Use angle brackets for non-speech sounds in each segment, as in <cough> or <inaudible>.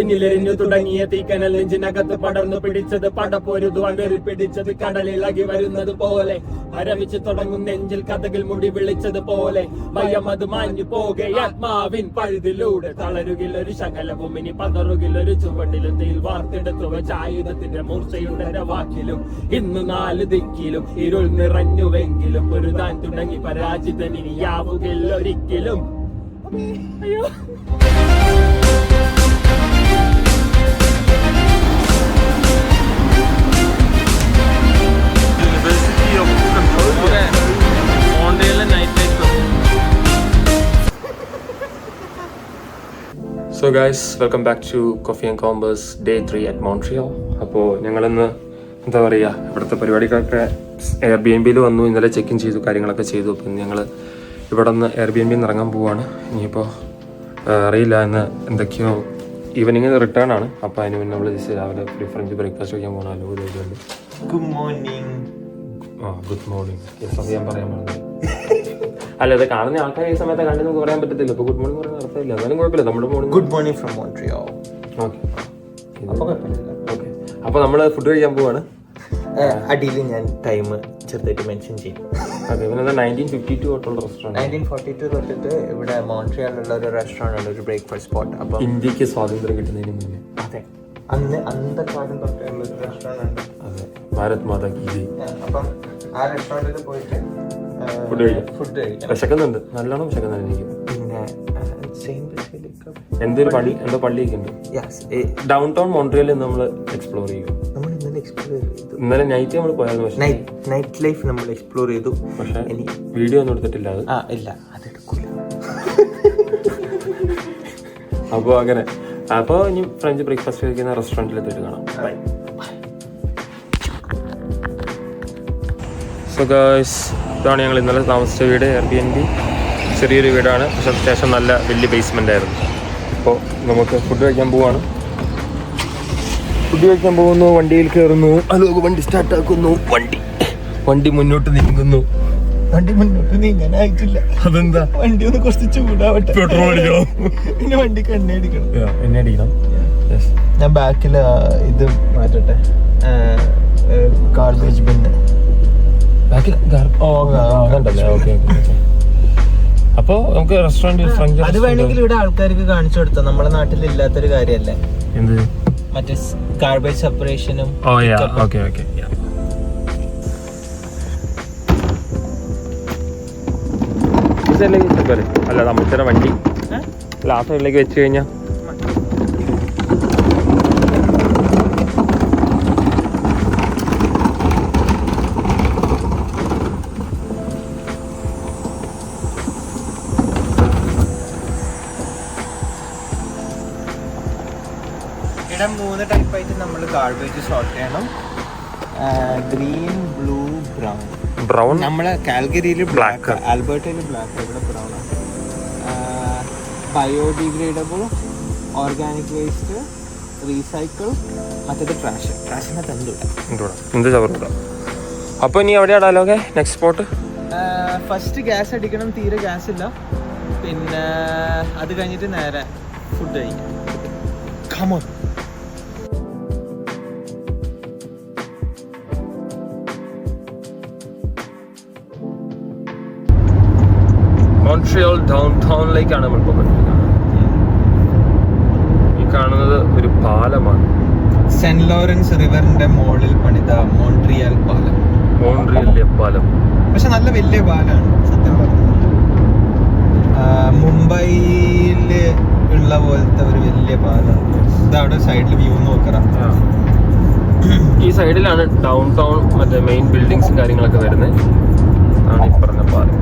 എന്നിലെരിഞ്ഞു തുടങ്ങിയ തീക്കനൽ നെഞ്ചിനകത്ത് പടർന്നു പിടിച്ചത് പടപ്പൊരുതു അകറി പിടിച്ചത് കടലിളകി വരുന്നത് പോലെ. മരവിച്ച് തുടങ്ങും നെഞ്ചിൽ കഥകൾ മുടി വിളിച്ചത് പോലെ. ഭയം അത് മാഞ്ഞു പോകെ ആത്മാവിൻ പഴുതിലൂടെ. തളരുകിൽ ഒരു ശകലവും ഇനി പതറുകിൽ ഒരു ചുവട്ടിലും. തീൽ വാർത്തെടുത്തു വെച്ച ആയുധത്തിന്റെ മൂർച്ചയുടെ വാക്കിലും ഇന്ന് നാല് ദിക്കിലും ഇരുൾ നിറഞ്ഞുവെങ്കിലും പൊരുതാൻ തുടങ്ങി പരാജിതൻ ഇനിയാവുകിൽ ഒരിക്കലും. അയ്യോ. So guys welcome back to coffee and compass day three at Montreal അപ്പോൾ ഞങ്ങളിന്ന് എന്താ പറയുക ഇവിടുത്തെ പരിപാടികളൊക്കെ എയർ ബി എം ബിയിൽ വന്നു ഇന്നലെ ചെക്കിൻ ചെയ്തു കാര്യങ്ങളൊക്കെ ചെയ്തു. അപ്പം ഞങ്ങൾ ഇവിടെ നിന്ന് എയർ ബി എം ബിയിൽ നിന്ന് ഇറങ്ങാൻ പോവുകയാണ് ഇനിയിപ്പോൾ അറിയില്ല ഇന്ന് എന്തൊക്കെയോ ഈവനിങ് റിട്ടേൺ ആണ്. അപ്പോൾ അതിന് മുന്നേ നമ്മൾ ജസ്റ്റ് രാവിലെ ഫ്രീ ഫ്രഞ്ച് ബ്രേക്ക്ഫാസ്റ്റ് കഴിക്കാൻ പോകണം ഇതുണ്ട് ഗുഡ് മോർണിംഗ് ആ ഗുഡ് മോർണിംഗ് യെസ് അത് ഞാൻ പറയാൻ പറഞ്ഞത് അല്ല അത് കാണുന്ന ആൾക്കാർ ഈ സമയത്ത് കണ്ടു നമുക്ക് പറയാൻ പറ്റത്തില്ല. ഇപ്പോൾ ഗുഡ് മോർണിംഗ് പറയാൻ അർത്ഥമില്ല. എന്നാലും കുഴപ്പമില്ല. നമ്മുടെ morning good morning from Montreal okay okay അപ്പോൾ നമ്മൾ ഫുഡ് കഴിക്കാൻ പോവാണ്. അടിയിൽ ഞാൻ ടൈം ചെറുതായിട്ട് മെൻഷൻ ചെയ്യും. ഓക്കെ പിന്നെ നയന്റീൻ ഫിഫ്റ്റി ടു തൊട്ടുള്ള റെസ്റ്റോറന്റ് നയന്റീൻ ഫോർട്ടി ടു തൊട്ടിട്ട് ഇവിടെ മോൺട്രിയാലുള്ള ഒരു റെസ്റ്റോറന്റ് ആണ് ഒരു ബ്രേക്ക്ഫാസ്റ്റ് സ്പോട്ട് അപ്പോൾ ഇന്ത്യയ്ക്ക് സ്വാതന്ത്ര്യം കിട്ടുന്നതിന് മുന്നേ. അതെ. അന്ന് അന്നത്തെ കാലം തൊട്ടുള്ള ഒരു റെസ്റ്റോറന്റ് ഉണ്ട് അതെ. ഭാരത് മാതാ കി ജയ്. ആ, അപ്പം ആ റെസ്റ്റോറന്റിൽ പോയിട്ട് ഫുഡ് കഴിക്കാം. ഫുഡ് കഴിക്കാം. വിശക്കുന്നുണ്ട്. നല്ലോണം വിശക്കുന്നുണ്ട് എനിക്ക്. പിന്നെ ബസിലിക്ക എന്തൊരു പള്ളി എന്തോ പള്ളിയൊക്കെ ഉണ്ട്. ഡൗൺ ടൗൺ മോൺട്രിയലിൽ നമ്മൾ എക്സ്പ്ലോർ ചെയ്യും. നമ്മൾ ഇന്നലെ എക്സ്പ്ലോർ ചെയ്തു. ഇന്നലെ നൈറ്റ് നമ്മൾ പോയായിരുന്നു പക്ഷേ നൈറ്റ് നൈറ്റ് ലൈഫ് നമ്മൾ എക്സ്പ്ലോർ ചെയ്തു. പക്ഷേ ഇനി വീഡിയോ ഒന്നും എടുത്തിട്ടില്ല അത്. ആ ഇല്ല. അതെടുക്കൂല <laughs> അപ്പോൾ അങ്ങനെ. അപ്പോൾ ഇനി ഫ്രഞ്ച് ബ്രേക്ക്ഫാസ്റ്റ് കഴിക്കുന്ന റെസ്റ്റോറന്റിൽ എത്തിയിട്ട് കാണാം. ബൈ സോ ഗേഴ്സ് ഇതാണ് ഞങ്ങൾ ഇന്നലെ താമസിച്ച വീട് എയർ ബി എൻ ബി ചെറിയൊരു വീടാണ്. പക്ഷെ അത്യാവശ്യം നല്ല വലിയ ബേസ്മെന്റ് ആയിരുന്നു. ഇപ്പോൾ നമുക്ക് ഫുഡ് കഴിക്കാൻ പോവാണ്. ഫുഡ് കഴിക്കാൻ പോകുന്നു വണ്ടിയിൽ കയറുന്നു. അലോക് വണ്ടി സ്റ്റാർട്ട് ആക്കുന്നു. വണ്ടി. വണ്ടി മുന്നോട്ട് നീങ്ങുന്നു. വണ്ടി മുന്നോട്ട് നീങ്ങാൻ ആയിട്ടില്ല അതെന്താ? വണ്ടി ഒന്ന് കുറച്ച് ചൂടാവട്ടെ. പെട്രോൾ അടിക്കണം? പിന്നെ വണ്ടി എണ്ണ അടിക്കണം. എന്നെ അടിക്കണം ഞാൻ ബാക്കിൽ ഇത് മാറ്റട്ടെ. ഗാർബേജ് ബിന്ന് ബാക്കിൽ ഓ കണ്ടല്ലേ ഓക്കെ അപ്പോ നമുക്ക് റെസ്റ്റോറന്റ് അത് വേണമെങ്കിൽ ഇവിടെ ആൾക്കാർക്ക് കാണിച്ചു കൊടുത്താൽ നമ്മുടെ നാട്ടിൽ ഇല്ലാത്തൊരു കാര്യമല്ലേ എന്ത്? മറ്റേ ഗാർബേജ് സെപ്പറേഷനും ഓ യാ ഓക്കെ ഓക്കെ അല്ല നമ്മുടെ വണ്ടി ലാസ്റ്റ് സൈഡിലേക്ക് വെച്ച് കഴിഞ്ഞാൽ ഇവിടെ മൂന്ന് ടൈപ്പ് ആയിട്ട് നമ്മൾ ഗാർബേജ് സോർട്ട് ചെയ്യണം. ഗ്രീൻ ബ്ലൂ ബ്രൗൺ ബ്രൗൺ നമ്മളെ കാൽഗരിയിൽ ബ്ലാക്ക് ആൽബർട്ടയിൽ ബ്ലാക്ക് ഇവിടെ brown biodegradable organic waste recycle മറ്റേത് ട്രാഷ് ട്രാഷിനകത്ത് എന്തുമില്ല എന്ത് ചവറുണ്ട അപ്പൊ ഇനി എവിടെയാടാലോ okay next spot first gas അടിക്കണം തീരെ ഗ്യാസ് ഇല്ല. പിന്നെ അത് കഴിഞ്ഞിട്ട് നേരെ ഫുഡ് കഴിക്കാം. കമോൺ മോൺട്രിയൽ ഡൗൺ ടൗണിലേക്കാണ് നമ്മൾ പോകുന്നത് ഈ കാണുന്നത് ഒരു പാലമാണ്. സെന്റ് ലോറൻസ് റിവറിന്റെ മോളിൽ പണിത മോൺട്രിയൽ പാലം. മോൺട്രിയലിലെ പാലം. പക്ഷെ നല്ല വലിയ പാലമാണ് സത്യം പറഞ്ഞത് മുംബൈയിൽ ഉള്ള പോലത്തെ ഒരു വലിയ പാലമാണ് ഇതവിടെ സൈഡിൽ വ്യൂ നോക്കറാം. ഈ സൈഡിലാണ് ഡൗൺ ടൗൺ മറ്റേ മെയിൻ ബിൽഡിങ്സും കാര്യങ്ങളൊക്കെ വരുന്നത്. ആണ് ഈ പറഞ്ഞ പാലം.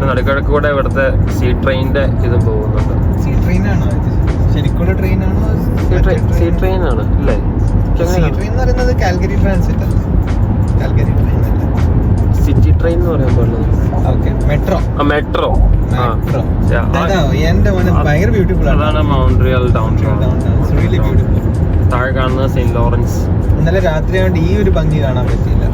പിന്നെ നടുക്കിടക്ക് കൂടെ ഇവിടുത്തെ സീ ട്രെയിനിന്റെ ഇതും പോകുന്നുണ്ട്. സീ ട്രെയിൻ ആണോ? ശരിക്കുള്ള സീ ട്രെയിൻ ആണ്. അല്ലേ സീ ട്രെയിൻ എന്ന് പറയുന്നത് കാൽഗരി ട്രാൻസിറ്റ് അല്ലേ കാൽഗരി ട്രെയിൻ സിറ്റി ട്രെയിൻ എന്ന് പറയാൻ മെട്രോ ആ മെട്രോ അതാണ് മൗണ്ട്രിയൽ ഡൗൺ താഴെ കാണുന്നത് സെന്റ് ലോറൻസ് ഇന്നലെ രാത്രി ആയതുകൊണ്ട് ഈ ഒരു ഭംഗി കാണാൻ പറ്റിയില്ല.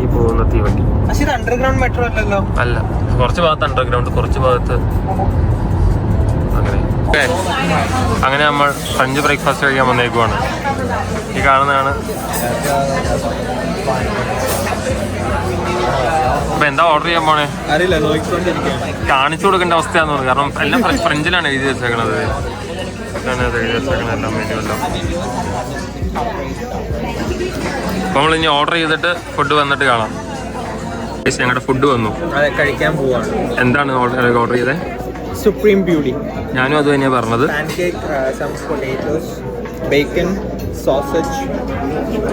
ഈ പോകുന്ന തീവണ്ടി. ഇത് അണ്ടർഗ്രൗണ്ട് മെട്രോ അല്ലല്ലോ. അല്ല കുറച്ച് ഭാഗത്ത് അണ്ടർഗ്രൗണ്ട് കുറച്ച് ഭാഗത്ത് അങ്ങനെ. അങ്ങനെ നമ്മൾ ഫ്രഞ്ച് ബ്രേക്ക്ഫാസ്റ്റ് കഴിക്കാൻ വന്നേക്കുവാണ്. ഈ കാണുന്നതാണ്. അപ്പൊ എന്താ ഓർഡർ ചെയ്യാൻ പോണേ? കാണിച്ചു കൊടുക്കേണ്ട അവസ്ഥയാന്ന് തോന്നുന്നു. കാരണം എല്ലാം ഫ്ര- ഫ്രഞ്ചിലാണ് എഴുതി വെച്ചേക്കണത്. എഴുതി വെച്ചേക്കണത് എല്ലാം മെനു നമ്മൾ ഇനി ഓർഡർ ചെയ്തിട്ട് ഫുഡ് വന്നിട്ട് കാണാം. ഞങ്ങളുടെ ഫുഡ് വന്നു. കഴിക്കാൻ പോവാണ്. എന്താണ് ഓർഡർ ഓർഡർ ചെയ്തത് സുപ്രീം ബ്യൂട്ടി ഞാനും അത് തന്നെയാണ് പറഞ്ഞത്. ബേക്കൺ സോസേജ്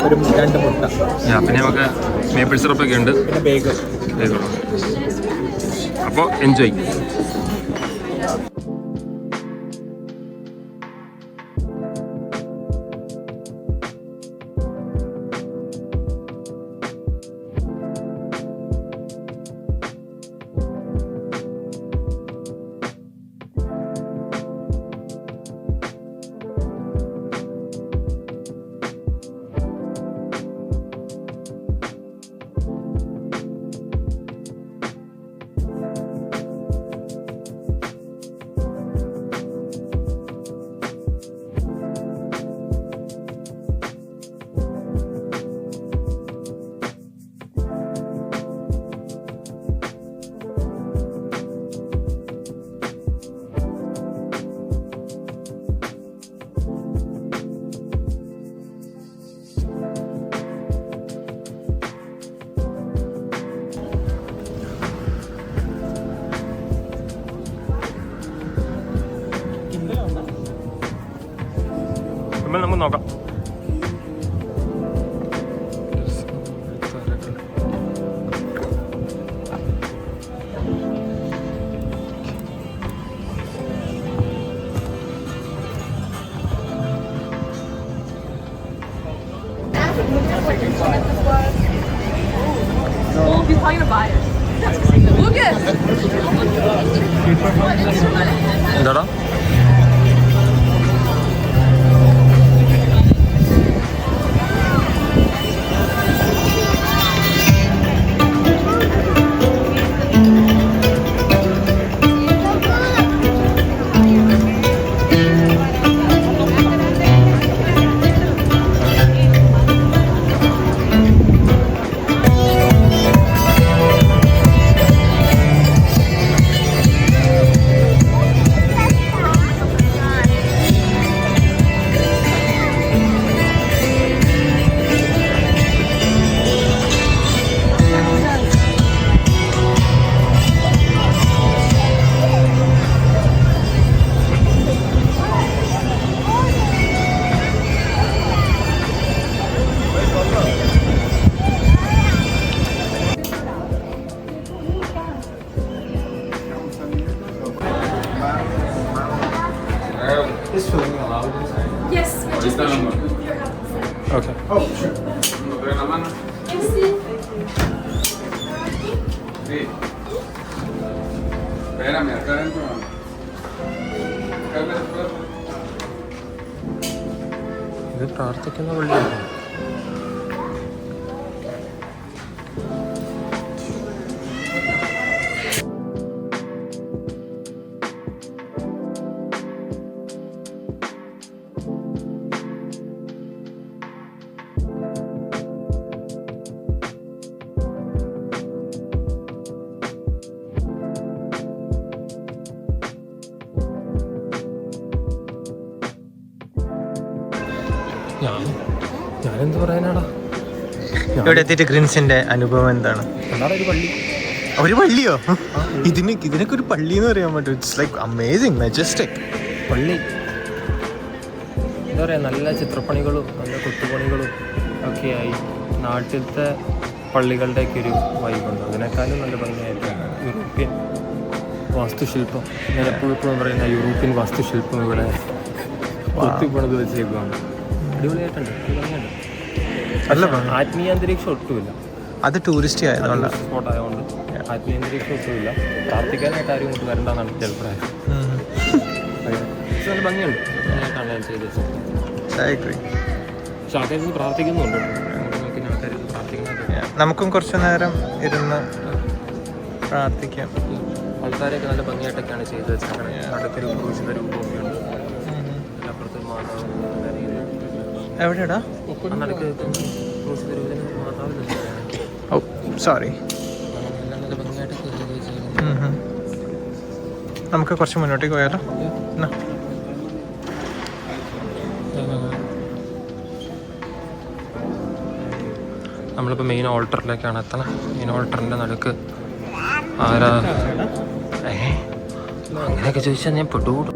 ഒരു രണ്ട് മുട്ട. Yeah, പിന്നെ നമുക്ക് മേപ്പിൾ സിറപ്പ് ഒക്കെ ഉണ്ട്. ബേക്കൺ അപ്പോൾ enjoy He's probably gonna buy it. Lucas! দাঁড়া Thank എന്താടാ Yes, we're just okay Espérame, acá adentro. Acá adentro. ഇത് പ്രാർത്ഥിക്കുന്ന പള്ളിയാണ് ഇവിടെ എത്തിയിട്ട് ഗ്രിൻസിന്റെ അനുഭവം എന്താണ്? ഒരു പള്ളി ഒരു പള്ളിയോ? ഇതിന് ഇതിനൊക്കെ ഒരു പള്ളി എന്ന് പറയാൻ പറ്റും. ഇറ്റ്സ് ലൈക്ക് അമേസിങ് മെജസ്റ്റിക് പള്ളി. എന്താ പറയുക നല്ല ചിത്രപ്പണികളും നല്ല കൊത്തുപണികളും ഒക്കെയായി നാട്ടിലത്തെ പള്ളികളുടെയൊക്കെ ഒരു വൈബുണ്ട് അതിനേക്കാളും നല്ല ഭംഗിയായിട്ട് യൂറോപ്യൻ വാസ്തുശില്പം. ഞാൻ എപ്പോഴും എപ്പോഴും പറയുന്ന യൂറോപ്യൻ വാസ്തുശില്പം ഇവിടെ കൊത്തിപ്പണിത് വെച്ചേക്കുവാണ്. അടിപൊളിയായിട്ടുണ്ട് ഭംഗിയുണ്ട് ആത്മീയ അന്തരീക്ഷം ഒട്ടുമില്ല. അത് ടൂറിസ്റ്റ് ആയതുകൊണ്ടാണ് സ്പോട്ട് ആയതുകൊണ്ട് ആത്മീയ അന്തരീക്ഷം ഒട്ടുമില്ല. പ്രാർത്ഥിക്കാനായിട്ട് ആരും ഇങ്ങോട്ട് വരണ്ടെന്നാണ് എന്റെ അഭിപ്രായം. പക്ഷെ നല്ല ഭംഗിയുണ്ട്. ഞാൻ കാണാൻ ചെയ്ത് I ആൾക്കാർ പ്രാർത്ഥിക്കുന്നുണ്ട്. നമുക്കും കുറച്ച് നേരം ഇരുന്ന് പ്രാർത്ഥിക്കാം. ആൾക്കാരെയൊക്കെ നല്ല ഭംഗിയായിട്ടൊക്കെയാണ് ചെയ്ത് വെച്ചേക്കണേ. നടുക്കൊരു ക്രൂശിന്റെ രൂപമൊക്കെ ഉണ്ട് അപ്പുറത്ത് മാതാവ് നല്ല ഓ സോറി നമുക്ക് കുറച്ച് മുന്നോട്ടേക്ക് പോയാലോ? എന്നാ. നമ്മളിപ്പോൾ മെയിൻ ഓൾട്ടറിലേക്കാണ് എത്തണം. മെയിൻ ഓൾട്ടറിന്റെ നടുക്ക്. ആരാ? ഏ? അങ്ങനെയൊക്കെ ചോദിച്ചാൽ ഞാൻ പെട്ടുകൂടും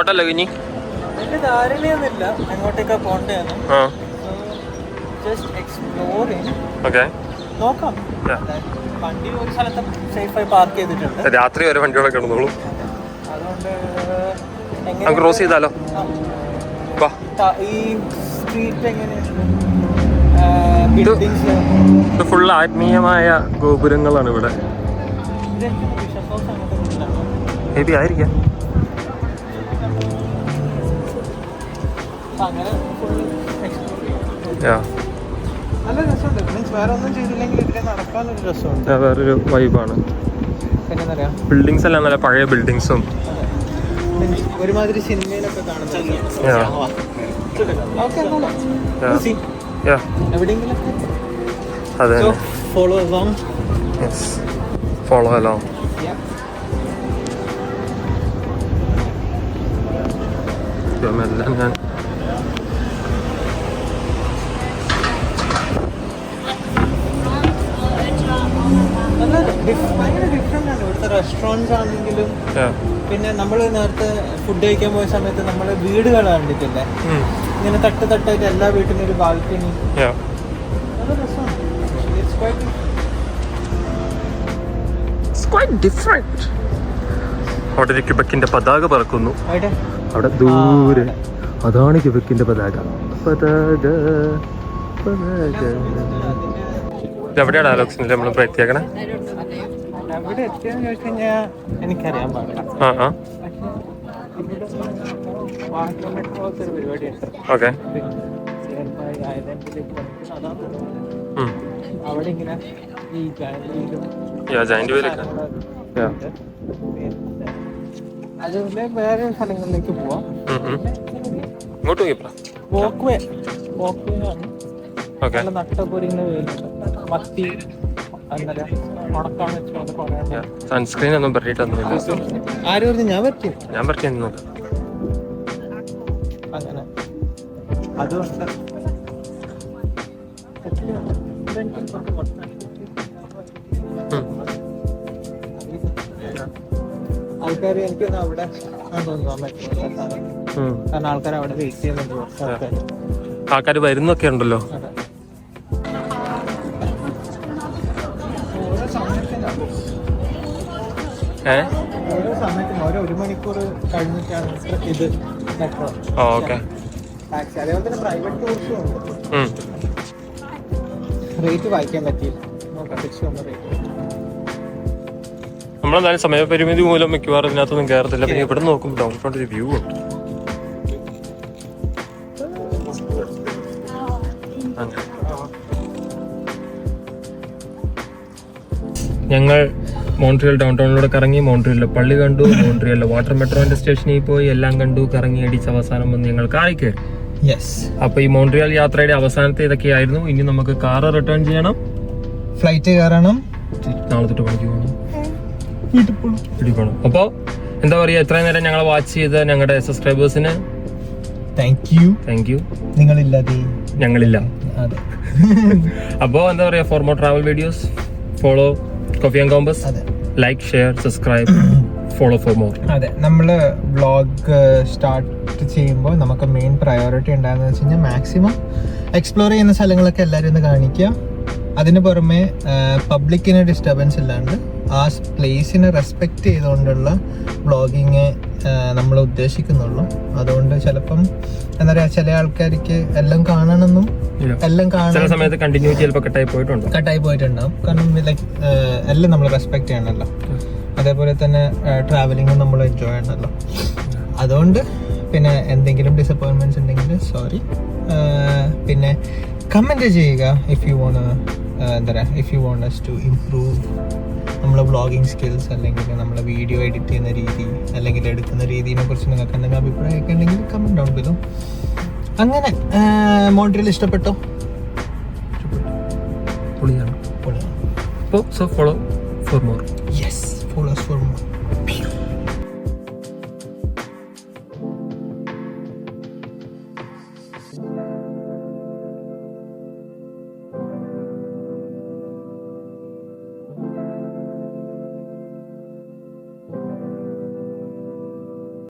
എങ്ങോട്ടല്ലോ വലിയ ധാരണയൊന്നുമില്ല എങ്ങോട്ടേക്കാ പോണ്ടേന്ന്. ആ. ജസ്റ്റ് എക്സ്പ്ലോറിങ് ഓക്കെ നോക്കാം. Yeah. വണ്ടി ഒരു സ്ഥലത്ത് സേഫായി പാർക്ക് ചെയ്തിട്ടുണ്ട്. രാത്രി വരെ വണ്ടികളൊക്കെ കിടന്നോളൂ. അതുകൊണ്ട് നമുക്ക് ക്രോസ് ചെയ്താലോ? ഈ സ്ട്രീറ്റ് ഫുൾ ആത്മീയമായ ഗോപുരങ്ങളാണ് ഇവിടെ. മേ ബി ആയിരിക്കാം. അങ്ങനെ നല്ല രസമുണ്ട്. മീൻസ് വേറെ ഒന്നും ചെയ്തില്ലെങ്കിൽ ഇതിലെ നടക്കാനൊരു രസമുണ്ട്. വേറൊരു വൈബാണ്. ബിൽഡിങ്സ് എല്ലാം നല്ല പഴയ ബിൽഡിങ്സും ഒരുമാതിരി സിനിമയിലൊക്കെ ഫോളോ അലോങ് ഫോളോ അല്ലോ എല്ലാം ഞാൻ ഭയങ്കര ഡിഫറെന്റ് ആണ്. ഇവിടുത്തെ റെസ്റ്റോറന്റ്സ് ആണെങ്കിലും പിന്നെ നമ്മൾ നേരത്തെ ഫുഡ് കഴിക്കാൻ പോയ സമയത്ത് നമ്മൾ വീടുകൾ കണ്ടിട്ടില്ലേ. ഇങ്ങനെ തട്ട് തട്ടായിട്ട് എല്ലാ വീട്ടിലും ഒരു ബാൽക്കണി അവിടെ ഒരു ക്യുബക്കിന്റെ പതാക പറക്കുന്നു. അവിടെ അവിടെ ദൂരെ. അതാണ് ക്യുബക്കിന്റെ പതാക. പതാക പതാക. എവിടെയാണ് ആലോചിച്ചില്ല നമ്മൾ എത്തിയേക്കണേ? അവിടെ എത്തിയെന്ന് ചോദിച്ചു കഴിഞ്ഞാൽ എനിക്കറിയാൻ പാടില്ല. ആ ആ. ഓക്കെ. അവിടെ ഇങ്ങനെ ഈ ജാൻഡ് വേലൊക്കെ അതുപോലെ വേറെ സ്ഥലങ്ങളിലേക്ക് പോവാം. ഇങ്ങോട്ട് പോയി വോക്ക് വേ വോക്ക് വേ ആണ് നല്ല നട്ടപ്പൊരിങ്ങനെ വെയിലുണ്ട് മത്തി പറയാൻ സൺസ്ക്രീൻ ഒന്നും പറ്റിയിട്ടൊന്നുമില്ല. ആരും പറഞ്ഞു? ഞാൻ പറ്റും ഞാൻ അങ്ങനെ. അതുകൊണ്ട്. ആൾക്കാർ അവിടെ കാരണം ആൾക്കാർ അവിടെ വെയിറ്റ് ചെയ്യുന്നുണ്ട്. ആൾക്കാർ വരുന്നൊക്കെ ഉണ്ടല്ലോ. ഓരോ സമയത്തും ഓരോ ഒരു മണിക്കൂർ കഴിഞ്ഞിട്ടാണ് ഇത് ഓക്കെ. അതേപോലെ തന്നെ പ്രൈവറ്റ് ഉണ്ട്. റേറ്റ് വായിക്കാൻ പറ്റിയില്ല. നമ്മളെന്തായാലും സമയപരിമിതി മൂലം മിക്കവാറും ഇതിനകത്തൊന്നും കയറത്തില്ല പിന്നെ ഇവിടെ നോക്കുമ്പോൾ ഡൗൺ ഫ്രണ്ട് ഒരു വ്യൂ ഉണ്ട്. ഞങ്ങൾ മോൺട്രിയൽ ഡൗൺ ടൗണിലൂടെ കറങ്ങി മോൺട്രിയലിലെ പള്ളി കണ്ടു മോൺട്രിയലിലെ വാട്ടർ മെട്രോന്റെ സ്റ്റേഷനിൽ പോയി എല്ലാം കണ്ടു കറങ്ങി അടിച്ച് അവസാനം വന്ന് ഞങ്ങൾ കാറി കയറി. യെസ് അപ്പൊ ഈ മോൺട്രിയൽ യാത്രയുടെ അവസാനത്തെ ഇതൊക്കെയായിരുന്നു. ഇനി നമുക്ക് കാർ റിട്ടേൺ ചെയ്യണം. ഫ്ലൈറ്റ് കയറണം. നാളെ തൊട്ട് പണിക്ക് പോകണം. വീട്ടിൽ പോകണം. അപ്പോൾ എന്താ പറയുക ഇത്രയും നേരം ഞങ്ങളെ വാച്ച് ചെയ്ത ഞങ്ങളുടെ സബ്സ്ക്രൈബേഴ്സിന് താങ്ക് യു താങ്ക് യു നിങ്ങളില്ലാതെ ഞങ്ങളില്ല. അപ്പോ <laughs> അപ്പോൾ എന്താ പറയുക for more travel videos follow coffee and compass അതെ. Like share subscribe follow for more അതെ നമ്മൾ വ്ളോഗ് സ്റ്റാർട്ട് ചെയ്യുമ്പോൾ നമുക്ക് മെയിൻ പ്രയോറിറ്റി ഉണ്ടായെന്ന് വെച്ച് കഴിഞ്ഞാൽ മാക്സിമം എക്സ്പ്ലോർ ചെയ്യുന്ന സ്ഥലങ്ങളൊക്കെ എല്ലാവരും ഒന്ന് കാണിക്കുക. അതിന് പുറമെ പബ്ലിക്കിന് ഡിസ്റ്റർബൻസ് ഇല്ലാണ്ട് ആ പ്ലേസിനെ റെസ്പെക്റ്റ് ചെയ്തുകൊണ്ടുള്ള വ്ളോഗിങ് നമ്മൾ ഉദ്ദേശിക്കുന്നുള്ളൂ. അതുകൊണ്ട് ചിലപ്പം എന്താ പറയാ ചില ആൾക്കാർക്ക് എല്ലാം കാണണമെന്നും എല്ലാം ചില സമയത്ത് കണ്ടിന്യൂറ്റി ചിലപ്പോൾ കട്ടായി പോയിട്ടുണ്ടോ. കട്ടായി പോയിട്ടുണ്ടാവും. കാരണം ലൈക്ക് എല്ലാം നമ്മൾ റെസ്പെക്ട് ചെയ്യണമല്ലോ. അതേപോലെ തന്നെ ട്രാവലിംഗ് നമ്മൾ എൻജോയ് ചെയ്യണമല്ലോ. അതുകൊണ്ട് പിന്നെ എന്തെങ്കിലും ഡിസപ്പോയിൻമെന്റ്സ് ഉണ്ടെങ്കിൽ സോറി പിന്നെ കമന്റ് ചെയ്യുക ഇഫ് യു വോണ്ട് എന്താ പറയുക if you want to improve നമ്മളെ വ്ളോഗിങ് സ്കിൽസ് അല്ലെങ്കിൽ നമ്മളെ വീഡിയോ എഡിറ്റ് ചെയ്യുന്ന രീതി അല്ലെങ്കിൽ എടുക്കുന്ന രീതിയെ കുറിച്ച് നിങ്ങൾക്ക് എന്തെങ്കിലും അഭിപ്രായമൊക്കെ ഉണ്ടെങ്കിൽ കമന്റ് ഡൗൺ ബിലോ അങ്ങനെ മോൺട്രിയൽ ഇഷ്ടപ്പെട്ടോ? പൊളിയാണ് പൊളിയാണ് അപ്പോൾ സോ ഫോളോ ഫോർ മോർ